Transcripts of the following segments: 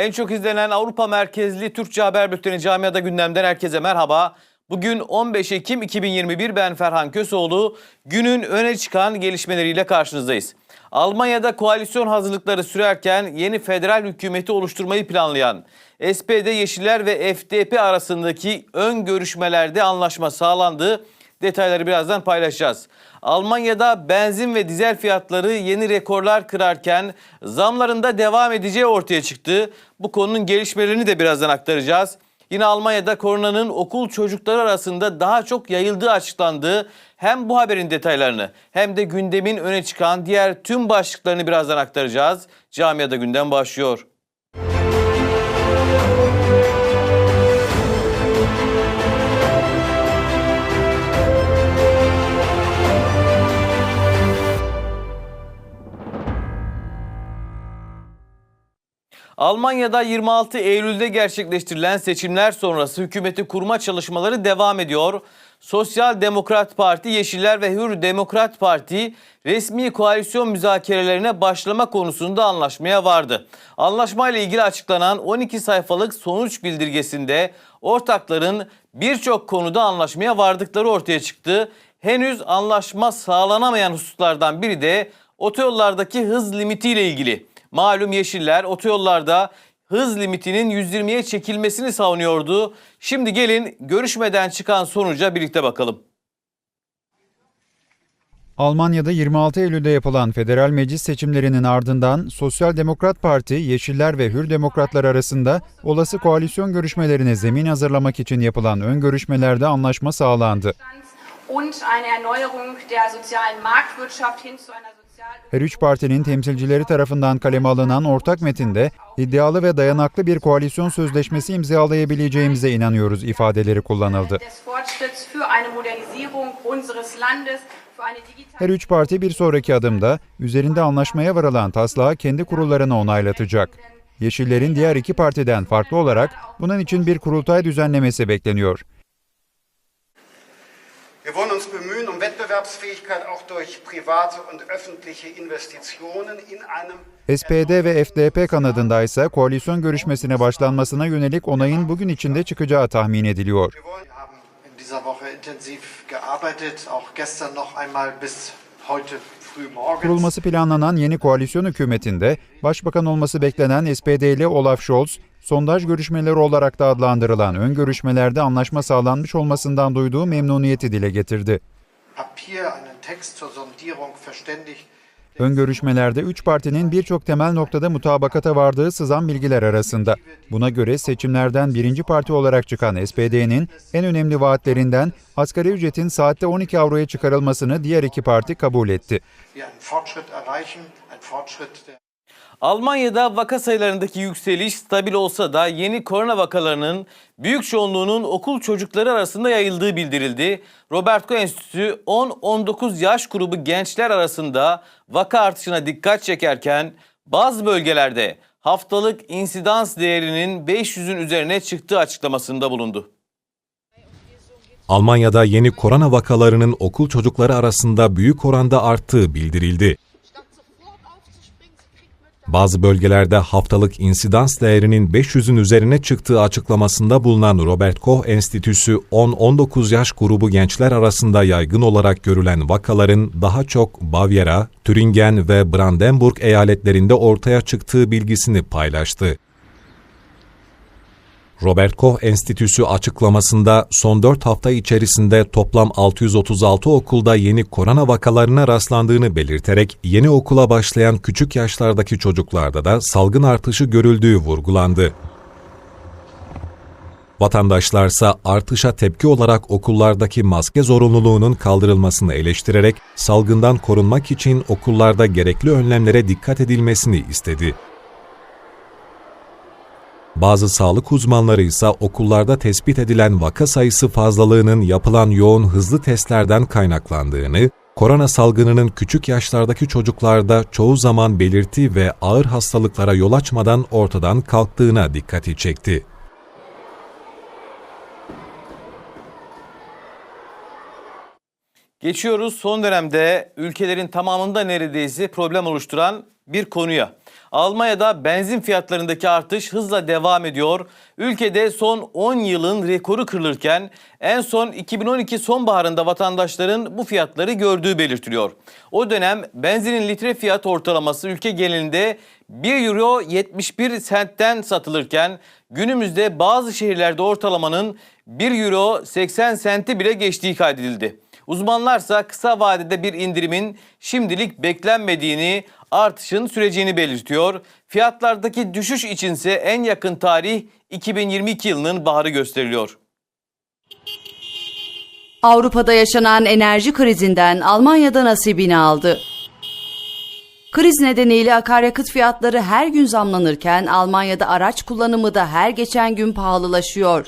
En çok izlenen Avrupa merkezli Türkçe haber bülteni Camiada Gündem'den herkese merhaba. Bugün 15 Ekim 2021 ben Ferhan Kösoğlu. Günün öne çıkan gelişmeleriyle karşınızdayız. Almanya'da koalisyon hazırlıkları sürerken yeni federal hükümeti oluşturmayı planlayan SPD, Yeşiller ve FDP arasındaki ön görüşmelerde anlaşma sağlandı. Detayları birazdan paylaşacağız. Almanya'da benzin ve dizel fiyatları yeni rekorlar kırarken zamların da devam edeceği ortaya çıktı. Bu konunun gelişmelerini de birazdan aktaracağız. Yine Almanya'da koronanın okul çocukları arasında daha çok yayıldığı açıklandı. Hem bu haberin detaylarını hem de gündemin öne çıkan diğer tüm başlıklarını birazdan aktaracağız. Camiada gündem başlıyor. Almanya'da 26 Eylül'de gerçekleştirilen seçimler sonrası hükümeti kurma çalışmaları devam ediyor. Sosyal Demokrat Parti, Yeşiller ve Hür Demokrat Parti resmi koalisyon müzakerelerine başlama konusunda anlaşmaya vardı. Anlaşmayla ilgili açıklanan 12 sayfalık sonuç bildirgesinde ortakların birçok konuda anlaşmaya vardıkları ortaya çıktı. Henüz anlaşma sağlanamayan hususlardan biri de otoyollardaki hız limitiyle ilgili. Malum Yeşiller otoyollarda hız limitinin 120'ye çekilmesini savunuyordu. Şimdi gelin görüşmeden çıkan sonuca birlikte bakalım. Almanya'da 26 Eylül'de yapılan federal meclis seçimlerinin ardından Sosyal Demokrat Parti, Yeşiller ve Hür Demokratlar arasında olası koalisyon görüşmelerine zemin hazırlamak için yapılan ön görüşmelerde anlaşma sağlandı. Und eine Erneuerung der sozialen Marktwirtschaft hin zu einer Her üç partinin temsilcileri tarafından kaleme alınan ortak metinde iddialı ve dayanaklı bir koalisyon sözleşmesi imzalayabileceğimize inanıyoruz ifadeleri kullanıldı. Her üç parti bir sonraki adımda üzerinde anlaşmaya varılan taslağı kendi kurullarına onaylatacak. Yeşillerin diğer iki partiden farklı olarak bunun için bir kurultay düzenlemesi bekleniyor. Wir wollen uns bemühen um Wettbewerbsfähigkeit auch durch private und öffentliche Investitionen in einem SPD ve FDP kanadında ise koalisyon görüşmesine başlanmasına yönelik onayın bugün içinde çıkacağı tahmin ediliyor. Dieser Woche intensiv gearbeitet, auch gestern noch einmal bis heute. Kurulması planlanan yeni koalisyon hükümetinde başbakan olması beklenen SPD'li Olaf Scholz, sondaj görüşmeleri olarak da adlandırılan ön görüşmelerde anlaşma sağlanmış olmasından duyduğu memnuniyeti dile getirdi. Papier, einen Text zur Sondierung verständigt. Ön görüşmelerde üç partinin birçok temel noktada mutabakata vardığı sızan bilgiler arasında. Buna göre seçimlerden birinci parti olarak çıkan SPD'nin en önemli vaatlerinden asgari ücretin saatte 12 avroya çıkarılmasını diğer iki parti kabul etti. Almanya'da vaka sayılarındaki yükseliş stabil olsa da yeni korona vakalarının büyük çoğunluğunun okul çocukları arasında yayıldığı bildirildi. Robert Koch Enstitüsü 10-19 yaş grubu gençler arasında vaka artışına dikkat çekerken bazı bölgelerde haftalık insidans değerinin 500'ün üzerine çıktığı açıklamasında bulundu. Almanya'da yeni korona vakalarının okul çocukları arasında büyük oranda arttığı bildirildi. Bazı bölgelerde haftalık insidans değerinin 500'ün üzerine çıktığı açıklamasında bulunan Robert Koch Enstitüsü 10-19 yaş grubu gençler arasında yaygın olarak görülen vakaların daha çok Bavyera, Türingen ve Brandenburg eyaletlerinde ortaya çıktığı bilgisini paylaştı. Robert Koch Enstitüsü açıklamasında son 4 hafta içerisinde toplam 636 okulda yeni korona vakalarına rastlandığını belirterek yeni okula başlayan küçük yaşlardaki çocuklarda da salgın artışı görüldüğü vurgulandı. Vatandaşlarsa artışa tepki olarak okullardaki maske zorunluluğunun kaldırılmasını eleştirerek salgından korunmak için okullarda gerekli önlemlere dikkat edilmesini istedi. Bazı sağlık uzmanları ise okullarda tespit edilen vaka sayısı fazlalığının yapılan yoğun hızlı testlerden kaynaklandığını, korona salgınının küçük yaşlardaki çocuklarda çoğu zaman belirti ve ağır hastalıklara yol açmadan ortadan kalktığına dikkati çekti. Geçiyoruz son dönemde ülkelerin tamamında neredeyse problem oluşturan bir konuya. Almanya'da benzin fiyatlarındaki artış hızla devam ediyor. Ülkede son 10 yılın rekoru kırılırken en son 2012 sonbaharında vatandaşların bu fiyatları gördüğü belirtiliyor. O dönem benzinin litre fiyat ortalaması ülke genelinde 1 euro 71 sentten satılırken günümüzde bazı şehirlerde ortalamanın 1 euro 80 senti bile geçtiği kaydedildi. Uzmanlarsa kısa vadede bir indirimin şimdilik beklenmediğini, artışın süreceğini belirtiyor. Fiyatlardaki düşüş içinse en yakın tarih 2022 yılının baharı gösteriliyor. Avrupa'da yaşanan enerji krizinden Almanya'da nasibini aldı. Kriz nedeniyle akaryakıt fiyatları her gün zamlanırken Almanya'da araç kullanımı da her geçen gün pahalılaşıyor.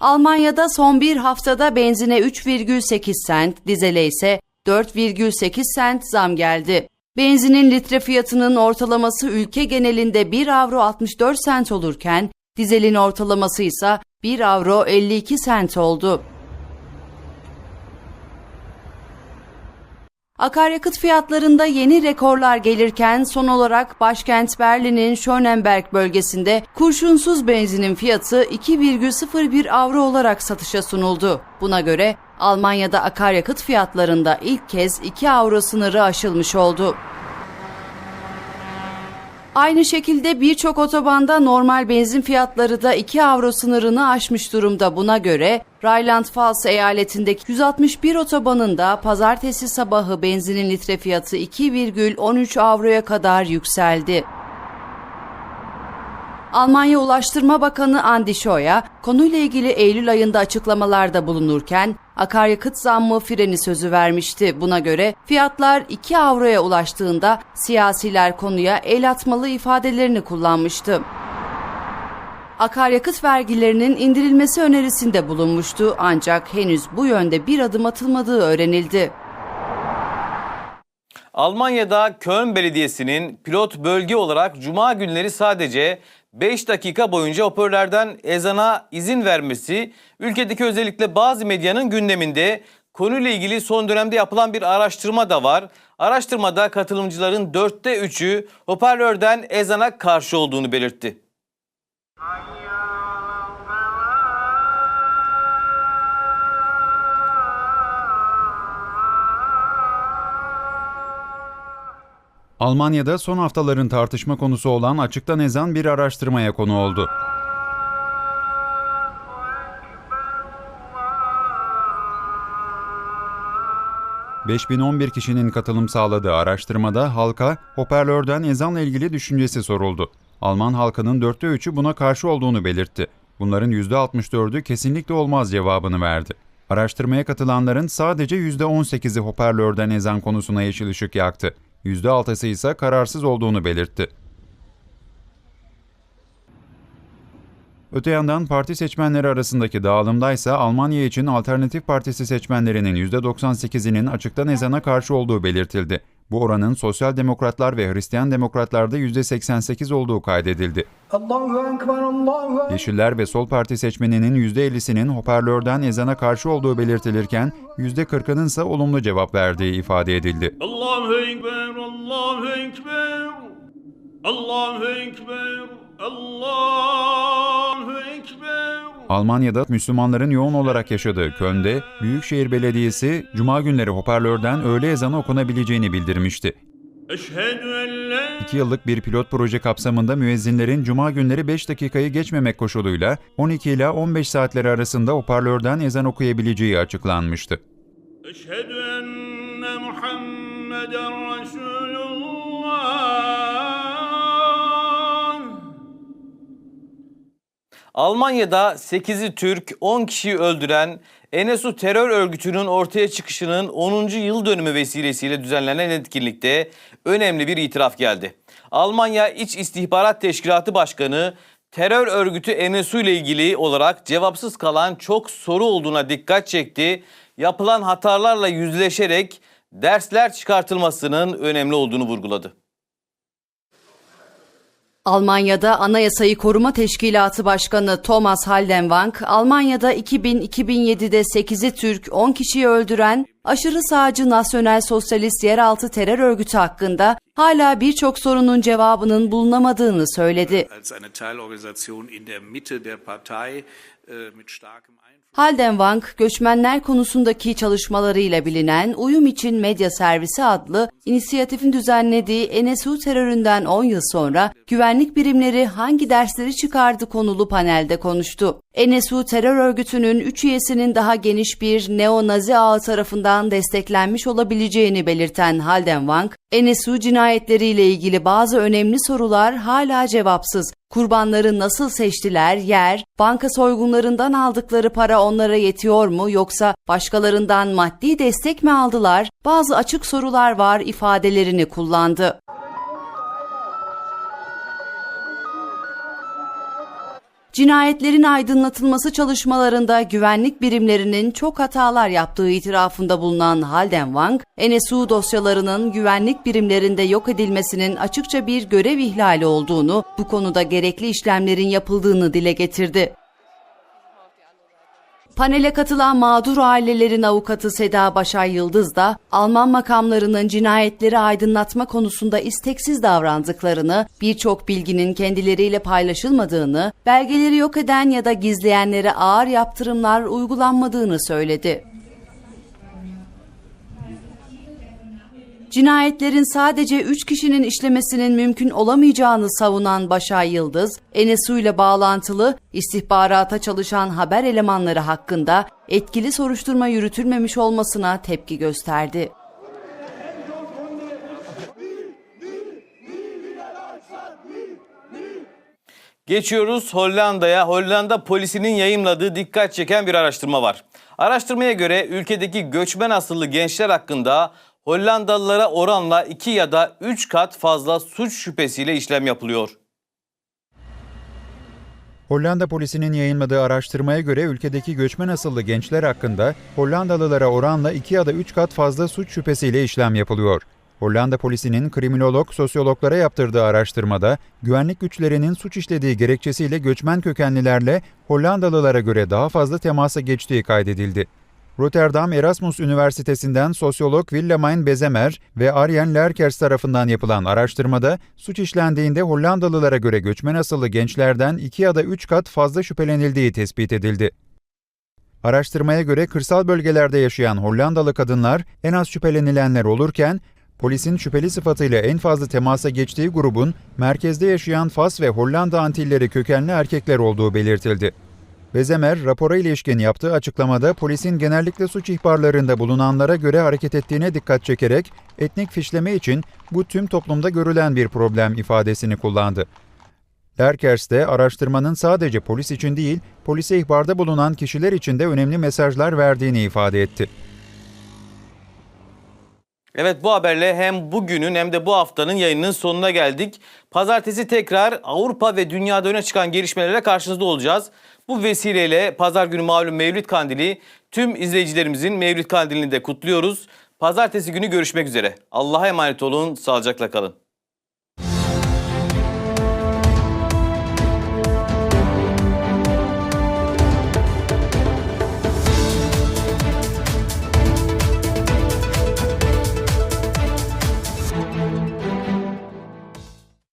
Almanya'da son bir haftada benzine 3,8 sent, dizele ise 4,8 sent zam geldi. Benzinin litre fiyatının ortalaması ülke genelinde 1 avro 64 sent olurken, dizelin ortalaması ise 1 avro 52 sent oldu. Akaryakıt fiyatlarında yeni rekorlar gelirken son olarak başkent Berlin'in Schönenberg bölgesinde kurşunsuz benzinin fiyatı 2,01 avro olarak satışa sunuldu. Buna göre Almanya'da akaryakıt fiyatlarında ilk kez 2 avro sınırı aşılmış oldu. Aynı şekilde birçok otobanda normal benzin fiyatları da 2 avro sınırını aşmış durumda. Buna göre Rheinland-Pfalz eyaletindeki 161 otobanın da pazartesi sabahı benzinin litre fiyatı 2,13 avroya kadar yükseldi. Almanya Ulaştırma Bakanı Andi Scheuer konuyla ilgili Eylül ayında açıklamalarda bulunurken akaryakıt zammı freni sözü vermişti. Buna göre fiyatlar 2 avroya ulaştığında siyasiler konuya el atmalı ifadelerini kullanmıştı. Akaryakıt vergilerinin indirilmesi önerisinde bulunmuştu ancak henüz bu yönde bir adım atılmadığı öğrenildi. Almanya'da Köln Belediyesi'nin pilot bölge olarak cuma günleri sadece 5 dakika boyunca hoparlörlerden ezana izin vermesi ülkedeki özellikle bazı medyanın gündeminde konuyla ilgili son dönemde yapılan bir araştırma da var. Araştırmada katılımcıların dörtte üçü hoparlörden ezana karşı olduğunu belirtti. Almanya'da son haftaların tartışma konusu olan açıktan ezan bir araştırmaya konu oldu. ...5011 kişinin katılım sağladığı araştırmada halka hoparlörden ezanla ilgili düşüncesi soruldu. Alman halkının dörtte üçü buna karşı olduğunu belirtti. Bunların %64'ü kesinlikle olmaz cevabını verdi. Araştırmaya katılanların sadece %18'i hoparlörden ezan konusuna yeşil ışık yaktı. %6'sı ise kararsız olduğunu belirtti. Öte yandan parti seçmenleri arasındaki dağılımda ise Almanya için Alternatif Partisi seçmenlerinin %98'inin açıktan ezana karşı olduğu belirtildi. Bu oranın Sosyal Demokratlar ve Hristiyan Demokratlarda %88 olduğu kaydedildi. Yeşiller ve Sol Parti seçmeninin %50'sinin hoparlörden ezana karşı olduğu belirtilirken %40'ının ise olumlu cevap verdiği ifade edildi. Allahu Ekber, Allahu Ekber, Allahu Ekber, Allahu Ekber. Almanya'da Müslümanların yoğun olarak yaşadığı Köln'de Büyükşehir Belediyesi Cuma günleri hoparlörden öğle ezanı okunabileceğini bildirmişti. Eşhedü en 2 yıllık bir pilot proje kapsamında müezzinlerin Cuma günleri 5 dakikayı geçmemek koşuluyla 12 ila 15 saatleri arasında hoparlörden ezan okuyabileceği açıklanmıştı. Eşhedü enne Muhammeden Resulullah. Almanya'da 8'i Türk, 10 kişiyi öldüren Enesu terör örgütünün ortaya çıkışının 10. yıl dönümü vesilesiyle düzenlenen etkinlikte önemli bir itiraf geldi. Almanya İç İstihbarat Teşkilatı Başkanı terör örgütü Enesu ile ilgili olarak cevapsız kalan çok soru olduğuna dikkat çekti. Yapılan hatalarla yüzleşerek dersler çıkartılmasının önemli olduğunu vurguladı. Almanya'da Anayasayı Koruma Teşkilatı Başkanı Thomas Haldenwang, Almanya'da 2000-2007'de 8'i Türk 10 kişiyi öldüren aşırı sağcı Nasyonel Sosyalist Yeraltı Terör Örgütü hakkında hala birçok sorunun cevabının bulunamadığını söyledi. äh. Haldenwang, göçmenler konusundaki çalışmalarıyla bilinen Uyum İçin Medya Servisi adlı inisiyatifin düzenlediği NSU teröründen 10 yıl sonra güvenlik birimleri hangi dersleri çıkardı konulu panelde konuştu. NSU terör örgütünün 3 üyesinin daha geniş bir neo-nazi ağı tarafından desteklenmiş olabileceğini belirten Haldenwang, NSU cinayetleriyle ilgili bazı önemli sorular hala cevapsız. Kurbanları nasıl seçtiler, yer, banka soygunlarından aldıkları para onlara yetiyor mu yoksa başkalarından maddi destek mi aldılar? Bazı açık sorular var ifadelerini kullandı. Cinayetlerin aydınlatılması çalışmalarında güvenlik birimlerinin çok hatalar yaptığı itirafında bulunan Haldenwang, NSU dosyalarının güvenlik birimlerinde yok edilmesinin açıkça bir görev ihlali olduğunu, bu konuda gerekli işlemlerin yapıldığını dile getirdi. Panele katılan mağdur ailelerin avukatı Seda Başay Yıldız da Alman makamlarının cinayetleri aydınlatma konusunda isteksiz davrandıklarını, birçok bilginin kendileriyle paylaşılmadığını, belgeleri yok eden ya da gizleyenlere ağır yaptırımlar uygulanmadığını söyledi. Cinayetlerin sadece 3 kişinin işlemesinin mümkün olamayacağını savunan Başay Yıldız, NSU ile bağlantılı istihbarata çalışan haber elemanları hakkında etkili soruşturma yürütülmemiş olmasına tepki gösterdi. Geçiyoruz Hollanda'ya. Hollanda polisinin yayımladığı dikkat çeken bir araştırma var. Araştırmaya göre ülkedeki göçmen asıllı gençler hakkında Hollandalılara oranla 2 ya da 3 kat fazla suç şüphesiyle işlem yapılıyor. Hollanda polisinin yayınladığı araştırmaya göre ülkedeki göçmen asıllı gençler hakkında Hollandalılara oranla 2 ya da 3 kat fazla suç şüphesiyle işlem yapılıyor. Hollanda polisinin kriminolog, sosyologlara yaptırdığı araştırmada güvenlik güçlerinin suç işlediği gerekçesiyle göçmen kökenlilerle Hollandalılara göre daha fazla temasa geçtiği kaydedildi. Rotterdam Erasmus Üniversitesi'nden sosyolog Willemijn Bezemer ve Arjen Lerkers tarafından yapılan araştırmada suç işlendiğinde Hollandalılara göre göçmen asıllı gençlerden 2 ya da 3 kat fazla şüphelenildiği tespit edildi. Araştırmaya göre kırsal bölgelerde yaşayan Hollandalı kadınlar en az şüphelenilenler olurken, polisin şüpheli sıfatıyla en fazla temasa geçtiği grubun merkezde yaşayan Fas ve Hollanda Antilleri kökenli erkekler olduğu belirtildi. Bezemer, rapora ilişkin yaptığı açıklamada polisin genellikle suç ihbarlarında bulunanlara göre hareket ettiğine dikkat çekerek etnik fişleme için bu tüm toplumda görülen bir problem ifadesini kullandı. Derkers de araştırmanın sadece polis için değil, polise ihbarda bulunan kişiler için de önemli mesajlar verdiğini ifade etti. Evet bu haberle hem bugünün hem de bu haftanın yayınının sonuna geldik. Pazartesi tekrar Avrupa ve dünyada öne çıkan gelişmelerle karşınızda olacağız. Bu vesileyle pazar günü malum Mevlid Kandili tüm izleyicilerimizin Mevlid Kandilini de kutluyoruz. Pazartesi günü görüşmek üzere. Allah'a emanet olun, sağlıcakla kalın.